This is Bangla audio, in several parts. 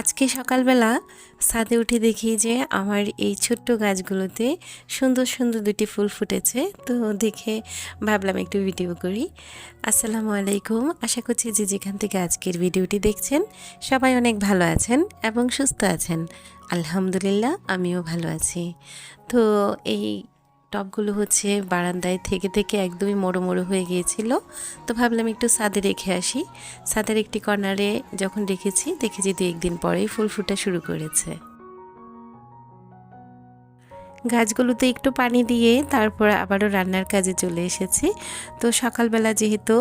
আজকে সকালবেলা ছাদে উঠে দেখি যে আমার এই ছোট্ট গাছগুলোতে সুন্দর সুন্দর দুটি ফুল ফুটেছে। তো দেখে ভাবলাম একটু ভিডিও করি। আসসালামু আলাইকুম। আশা করছি যে যেখান থেকে আজকের ভিডিওটি দেখছেন, সবাই অনেক ভালো আছেন এবং সুস্থ আছেন। আলহামদুলিল্লাহ, আমিও ভালো আছি। তো এই টবগুলো হচ্ছে বারান্দায় থেকে থেকে একদমই মোড়ো মোড়ো হয়ে গিয়েছিল। তো ভাবলাম একটু ছাদে রেখে আসি। সাদের একটি কর্নারে যখন রেখেছি, দেখেছি দু একদিন পরেই ফুল ফুটা শুরু করেছে। গাছগুলোতে একটু পানি দিয়ে তারপর আবারও রান্নার কাজে চলে এসেছি। তো সকালবেলা যেহেতু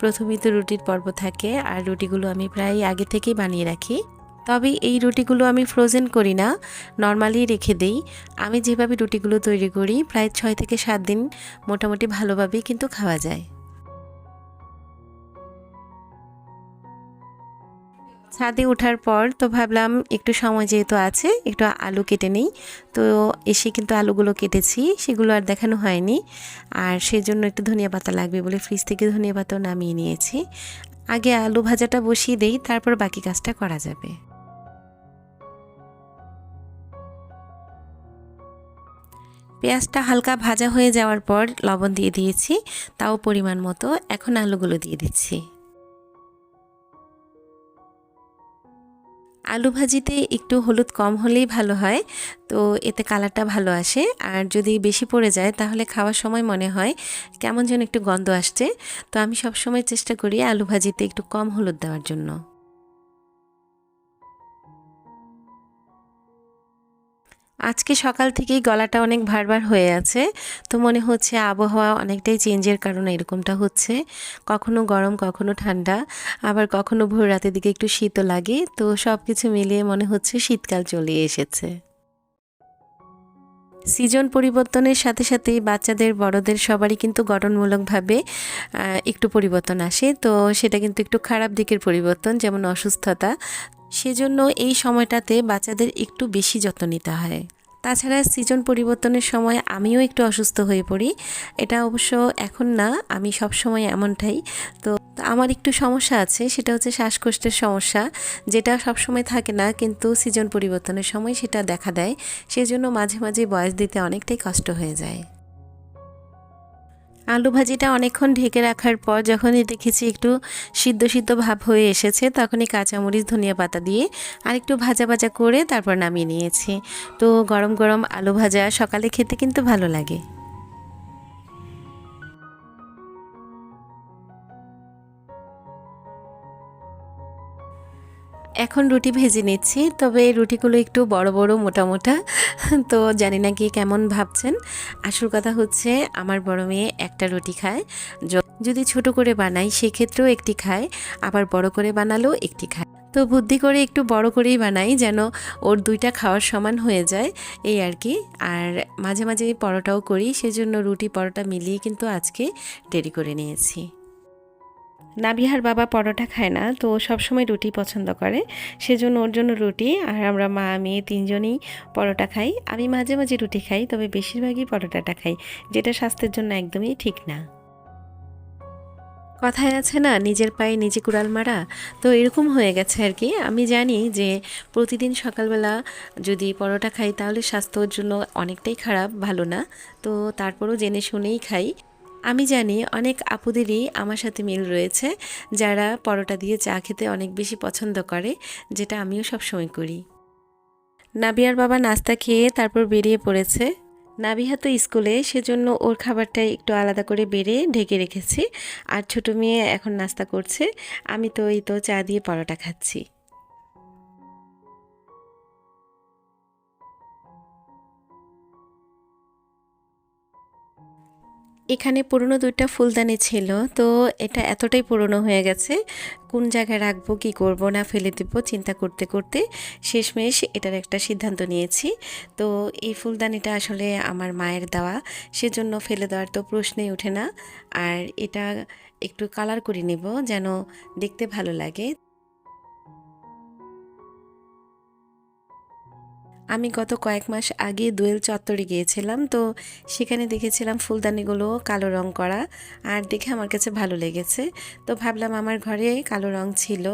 প্রথমেই তো রুটির পর্ব থাকে, আর রুটিগুলো আমি প্রায় আগে থেকেই বানিয়ে রাখি। তবে এই রুটিগুলো আমি ফ্রোজেন করি না নর্মালি রেখে দেই। আমি যেভাবে রুটিগুলো তৈরি করি, প্রায় ছয় থেকে সাত দিন মোটামুটি ভালোভাবেই কিন্তু খাওয়া যায়। ছাদে ওঠার পর তো ভাবলাম একটু সময় যেহেতু আছে, একটু আলু কেটে নেই। তো এসে কিন্তু আলুগুলো কেটেছি, সেগুলো আর দেখানো হয়নি। আর সেজন্য একটু ধনিয়া পাতা লাগবে বলে ফ্রিজ থেকে ধনিয়া পাতাও নামিয়ে নিয়েছি। আগে আলু ভাজাটা বসিয়ে দেই, তারপর বাকি কাজটা করা যাবে। পেঁয়াজটা হালকা ভাজা হয়ে যাওয়ার পর লবণ দিয়ে দিয়েছি, তাও পরিমাণ মতো। এখন আলুগুলো দিয়ে দিচ্ছি। আলু ভাজিতে একটু হলুদ কম হলেই ভালো হয়, তো এতে কালারটা ভালো আসে। আর যদি বেশি পড়ে যায়, তাহলে খাওয়ার সময় মনে হয় কেমন যেন একটু গন্ধ আসছে। তো আমি সবসময় চেষ্টা করি আলু ভাজিতে একটু কম হলুদ দেওয়ার জন্য। আজকে সকাল থেকেই গলাটা অনেক ভারবার হয়ে আছে। তো মনে হচ্ছে আবহাওয়া অনেকটাই চেঞ্জের কারণে এরকমটা হচ্ছে। কখনো গরম, কখনো ঠান্ডা, আবার কখনো ভোর রাতের দিকে একটু শীতও লাগে। তো সব কিছু মিলিয়ে মনে হচ্ছে শীতকাল চলে এসেছে। সিজন পরিবর্তনের সাথে সাথেই বাচ্চাদের, বড়দের সবারই কিন্তু গঠনমূলকভাবে একটু পরিবর্তন আসে। তো সেটা কিন্তু একটু খারাপ দিকের পরিবর্তন, যেমন অসুস্থতা। সেজন্য এই সময়টাতে বাচ্চাদের একটু বেশি যত্ন নিতে হয়। তাছাড়া সিজন পরিবর্তনের সময় আমিও একটু অসুস্থ হয়ে পড়ি। এটা অবশ্য এখন না, আমি সব সময় এমনটাই। তো আমার একটু সমস্যা আছে, সেটা হচ্ছে শ্বাসকষ্টের সমস্যা, যেটা সব সময় থাকে না, কিন্তু সিজন পরিবর্তনের সময় সেটা দেখা দেয়। সেজন্য মাঝে মাঝে বয়স দিতে অনেকটাই কষ্ট হয়ে যায়। আলু ভাজিটা অনেকক্ষণ ঢেকে রাখার পর যখনই দেখেছি একটু সিদ্ধ সিদ্ধ ভাব হয়ে এসেছে, তখনই কাঁচামরিচ, ধনিয়া পাতা দিয়ে আর একটু ভাজা ভাজা করে তারপর নামিয়ে নিয়েছি। তো গরম গরম আলু ভাজা সকালে খেতে কিন্তু ভালো লাগে। এখন রুটি ভেজে নিচ্ছি, তবে রুটিগুলো একটু বড় বড়, মোটা মোটা। তো জানি না কি কেমন ভাবছেন। আসল কথা হচ্ছে, আমার বড় মেয়ে একটা রুটি খায়। যদি ছোট করে বানাই, সেক্ষেত্রেও একটি খায়, আবার বড় করে বানালেও একটি খায়। তো বুদ্ধি করে একটু বড় করেই বানাই, যেন ওর দুইটা খাওয়ার সমান হয়ে যায়, এই আর কি। আর মাঝে মাঝে পরোটাও করি, সেজন্য রুটি পরোটা মিলিয়ে কিন্তু আজকে দেরি করে নিয়েছি। নাবিহার বাবা পরোটা খায় না, তো সবসময় রুটি পছন্দ করে। সেজন্য ওর জন্য রুটি আর আমরা মা, মেয়ে তিনজনই পরোটা খাই। আমি মাঝে মাঝে রুটি খাই, তবে বেশিরভাগই পরোটাটা খাই, যেটা স্বাস্থ্যের জন্য একদমই ঠিক না। কথায় আছে না, নিজের পায়ে নিজে কুড়াল মারা? তো এরকম হয়ে গেছে আর কি। আমি জানি যে প্রতিদিন সকালবেলা যদি পরোটা খাই, তাহলে স্বাস্থ্যর জন্য অনেকটাই খারাপ, ভালো না। তো তারপরও জেনে শুনেই খাই। আমি জানি অনেক আপুদেরই আমার সাথে মিল রয়েছে, যারা পরোটা দিয়ে চা খেতে অনেক বেশি পছন্দ করে, যেটা আমিও সবসময় করি। নাবিয়ার বাবা নাস্তা খেয়ে তারপর বেরিয়ে পড়েছে। নাবিহা তো স্কুলে, সেজন্য ওর খাবারটা একটু আলাদা করে বেড়ে ঢেকে রেখেছি। আর ছোট মেয়ে এখন নাস্তা করছে, আমি তো এই তো চা দিয়ে পরোটা খাচ্ছি। এখানে পুরনো দুইটা ফুলদানি ছিল, তো এটা এতটাই পুরনো হয়ে গেছে, কোন জায়গায় রাখব, কি করব, না ফেলে দেবো, চিন্তা করতে করতে শেষমেশ এটার একটা সিদ্ধান্ত নিয়েছি। তো এই ফুলদানিটা আসলে আমার মায়ের দেওয়া, সেজন্য ফেলে দেওয়ার তো প্রশ্নেই ওঠে না। আর এটা একটু কালার করে নেব যেন দেখতে ভালো লাগে। আমি গত কয়েক মাস আগে দোয়েল চত্বরে গিয়েছিলাম, তো সেখানে দেখেছিলাম ফুলদানিগুলো কালো রং করা আর দেখে আমার কাছে ভালো লেগেছে। তো ভাবলাম আমার ঘরে কালো রং ছিল,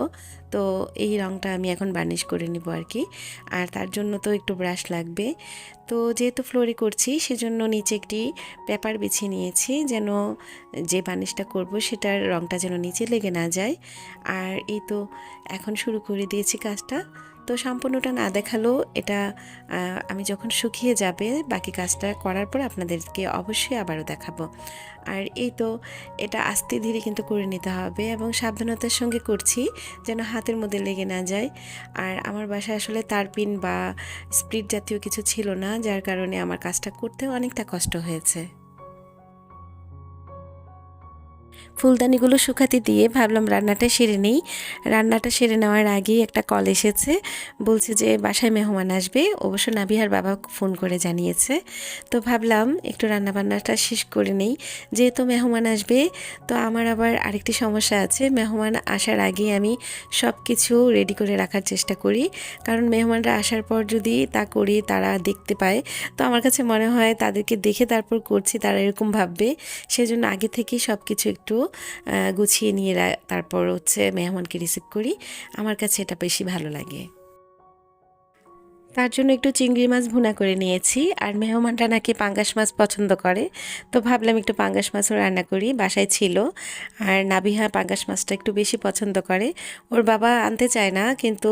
তো এই রংটা আমি এখন বার্নিশ করে নিব আর কি। আর তার জন্য তো একটু ব্রাশ লাগবে। তো যেহেতু ফ্লোরে করছি, সেজন্য নিচে একটি পেপার বিছিয়ে নিয়েছি যেন যে বার্নিশটা করব সেটার রংটা যেন নিচে লেগে না যায়। আর এই তো এখন শুরু করে দিয়েছি কাজটা। তো সম্পূর্ণটা না দেখালেও এটা আমি যখন শুকিয়ে যাবে বাকি কাজটা করার পর আপনাদেরকে অবশ্যই আবারও দেখাবো। আর এই তো এটা আস্তে ধীরে কিন্তু করে নিতে হবে এবং সাবধানতার সঙ্গে করছি যেন হাতের মধ্যে লেগে না যায়। আর আমার বাসায় আসলে তারপিন বা স্প্রিট জাতীয় কিছু ছিল না, যার কারণে আমার কাজটা করতে অনেকটা কষ্ট হয়েছে। ফুলদানিগুলো শুকাতে দিয়ে ভাবলাম রান্নাটা সেরে নেই। রান্নাটা সেরে নেওয়ার আগেই একটা কল এসেছে। বলছে যে বাসায় মেহমান আসবে। অবশ্য নাবিহার বাবা ফোন করে জানিয়েছে। তো ভাবলাম একটু রান্নাবান্নাটা শেষ করে নেই। যেহেতু মেহমান আসবে, তো আমার আবার আরেকটি সমস্যা আছে। মেহমান আসার আগে আমি সব কিছু রেডি করে রাখার চেষ্টা করি। কারণ মেহমানরা আসার পর যদি তা করি তারা দেখতে পায়। তো আমার কাছে মনে হয় তাদেরকে দেখে তারপর করছি, তারা এরকম ভাববে। সেজন্য আগে থেকেই সব কিছু একটু আহ, গুছিয়ে নিয়ে তারপর হচ্ছে মেহমানকে রিসিভ করি। আমার কাছে এটা বেশি ভালো লাগে। তার জন্য একটু চিংড়ি মাছ ভুনা করে নিয়েছি। আর মেহমানটা নাকি পাঙ্গাস মাছ পছন্দ করে। তো ভাবলাম একটু পাঙ্গাস মাছও রান্না করি, বাসায় ছিল। আর নাবিহা পাঙ্গাস মাছটা একটু বেশি পছন্দ করে। ওর বাবা আনতে চায় না, কিন্তু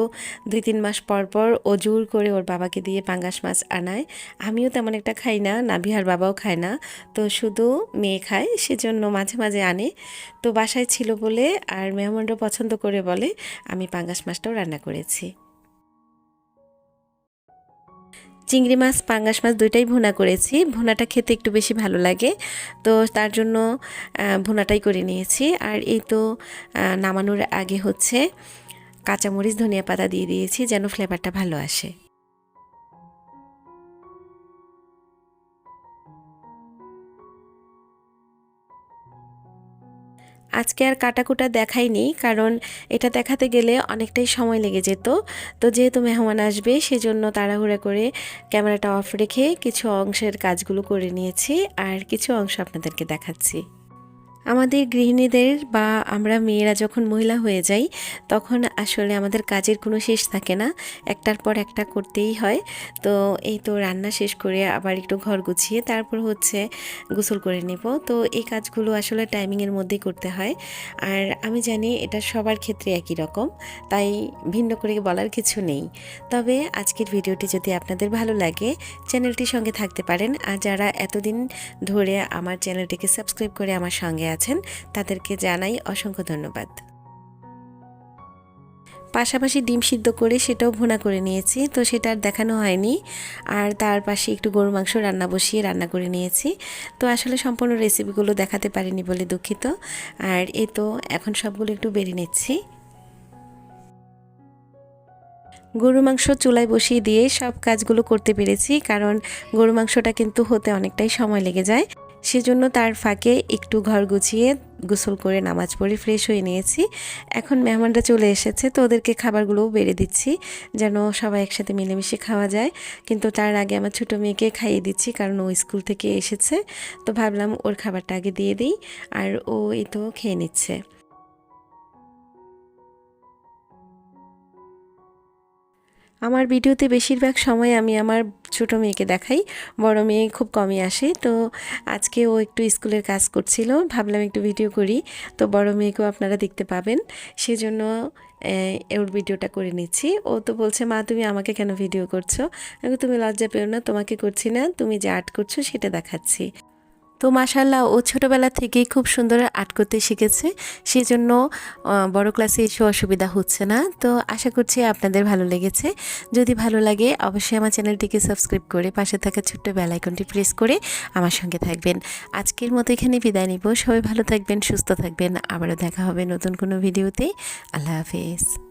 দুই তিন মাস পর পর ও জোর করে ওর বাবাকে দিয়ে পাঙ্গাস মাছ আনায়। আমিও তেমন একটা খাই না, নাবিহার বাবাও খায় না। তো শুধু মেয়ে খায়, সেজন্য মাঝে মাঝে আনে। তো বাসায় ছিল বলে আর মেহমানরা পছন্দ করে বলে আমি পাঙ্গাস মাছটাও রান্না করেছি। চিংড়ি মাছ, পাঙ্গাস মাছ দুইটাই ভুনা করেছি। ভুনাটা খেতে একটু বেশি ভালো লাগে। তো তার জন্য ভুনাটাই করে নিয়েছি। আর এই তো নামানোর আগে হচ্ছে কাঁচামরিচ, ধনিয়া পাতা দিয়ে দিয়েছি যেন ফ্লেভারটা ভালো আসে। আজকে আর কাটাকুটা দেখাইনি কারণ এটা দেখাতে গেলে অনেকটাই সময় লেগে যেত। তো যেহেতু মেহমান আসবে, সেজন্য তাড়াহুড়া করে ক্যামেরাটা অফ রেখে কিছু অংশের কাজগুলো করে নিয়েছি, আর কিছু অংশ আপনাদেরকে দেখাচ্ছি। আমাদের গৃহিণীদের বা আমরা মেয়েরা যখন মহিলা হয়ে যাই, তখন আসলে আমাদের কাজের কোনো শেষ থাকে না। একটার পর একটা করতেই হয়। তো এই তো রান্না শেষ করে আবার একটু ঘর গুছিয়ে তারপর হচ্ছে গোসল করে নেব। তো এই কাজগুলো আসলে টাইমিংয়ের মধ্যেই করতে হয়। আর আমি জানি এটা সবার ক্ষেত্রে একই রকম, তাই ভিন্ন করে বলার কিছু নেই। তবে আজকের ভিডিওটি যদি আপনাদের ভালো লাগে, চ্যানেলটির সঙ্গে থাকতে পারেন। আর যারা এতদিন ধরে আমার চ্যানেলটিকে সাবস্ক্রাইব করে আমার সঙ্গে আছেন, তাদেরকে জানাই অসংখ্য ধন্যবাদ। পাশাপাশি ডিম সিদ্ধ করে সেটাও ভুনা করে নিয়েছি, তো সেটা আর দেখানো হয়নি। আর তার পাশে একটু গরু মাংস রান্না বসিয়ে রান্না করে নিয়েছি। তো আসলে সম্পূর্ণ রেসিপিগুলো দেখাতে পারিনি বলে দুঃখিত। আর এ তো এখন সবগুলো একটু বেরিয়ে নিচ্ছি। গরু মাংস চুলায় বসিয়ে দিয়ে সব কাজগুলো করতে পেরেছি, কারণ গরু মাংসটা কিন্তু হতে অনেকটাই সময় লেগে যায়। সেজন্য তার ফাঁকে একটু ঘর গুছিয়ে গোসল করে নামাজ পড়ে ফ্রেশ হয়ে নিয়েছি। এখন মেহমানরা চলে এসেছে, তো ওদেরকে খাবারগুলোও বেড়ে দিচ্ছি, যেন সবাই একসাথে মিলেমিশে খাওয়া যায়। কিন্তু তার আগে আমার ছোটো মেয়েকে খাইয়ে দিচ্ছি, কারণ ও স্কুল থেকে এসেছে, তো ভাবলাম ওর খাবারটা আগে দিয়ে দিই, আর ও এই তো খেয়ে নিচ্ছে। আমার ভিডিওতে বেশিরভাগ সময় আমি আমার ছোট মেয়েকে দেখাই, বড় মেয়ে খুব কমই আসে। তো আজকে ও একটু স্কুলের কাজ করছিল, ভাবলাম একটু ভিডিও করি। তো বড় মেয়েকেও আপনারা দেখতে পাবেন। সেজন্য ওর ভিডিওটা করে নিচ্ছি। ও তো বলছে, মা, তুমি আমাকে কেন ভিডিও করছ? তুমি লজ্জা পেও না, তোমাকে করছি না, তুমি যে আর্ট করছ সেটা দেখাচ্ছি। তো মাশাল্লাহ ও ছোটোবেলা থেকেই খুব সুন্দর আর্ট করতে শিখেছে। সেই জন্য বড় ক্লাসে এসে অসুবিধা হচ্ছে না। তো আশা করছি আপনাদের ভালো লেগেছে। যদি ভালো লাগে, অবশ্যই আমার চ্যানেলটিকে সাবস্ক্রাইব করে পাশে থাকা ছোট্ট বেল আইকনটি প্রেস করে আমার সঙ্গে থাকবেন। আজকের মতো এখানে বিদায় নিব। সবাই ভালো থাকবেন, সুস্থ থাকবেন। আবারও দেখা হবে নতুন কোনো ভিডিওতে। আল্লাহ হাফেজ।